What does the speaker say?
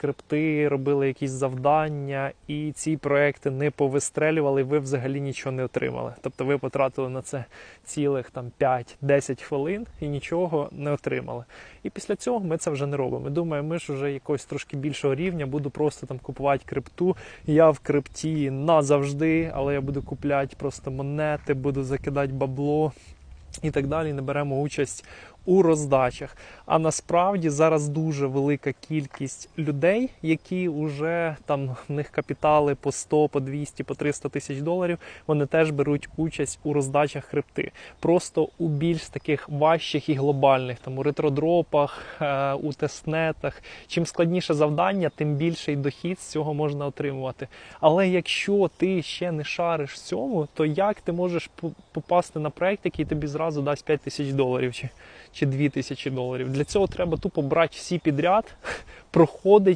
крипти, робили якісь завдання, і ці проекти не повистрелювали, ви взагалі нічого не отримали. Тобто ви потратили на це цілих там 5-10 хвилин і нічого не отримали. І після цього ми це вже не робимо. Ми думаємо, ми ж вже якогось трошки більшого рівня, буду просто там купувати крипту. Я в крипті назавжди, але я буду купляти просто монети, буду закидати бабло і так далі. Не беремо участь у роздачах. А насправді зараз дуже велика кількість людей, які вже там в них капітали по 100, по 200, по 300 тисяч доларів. Вони теж беруть участь у роздачах хребти. Просто у більш таких важчих і глобальних, там у ретродропах, е, у тестнетах. Чим складніше завдання, тим більший дохід з цього можна отримувати. Але якщо ти ще не шариш в цьому, то як ти можеш попасти на проект, який тобі зразу дасть 5 тисяч доларів чи 2 тисячі доларів? Для цього треба тупо брати всі підряд, проходить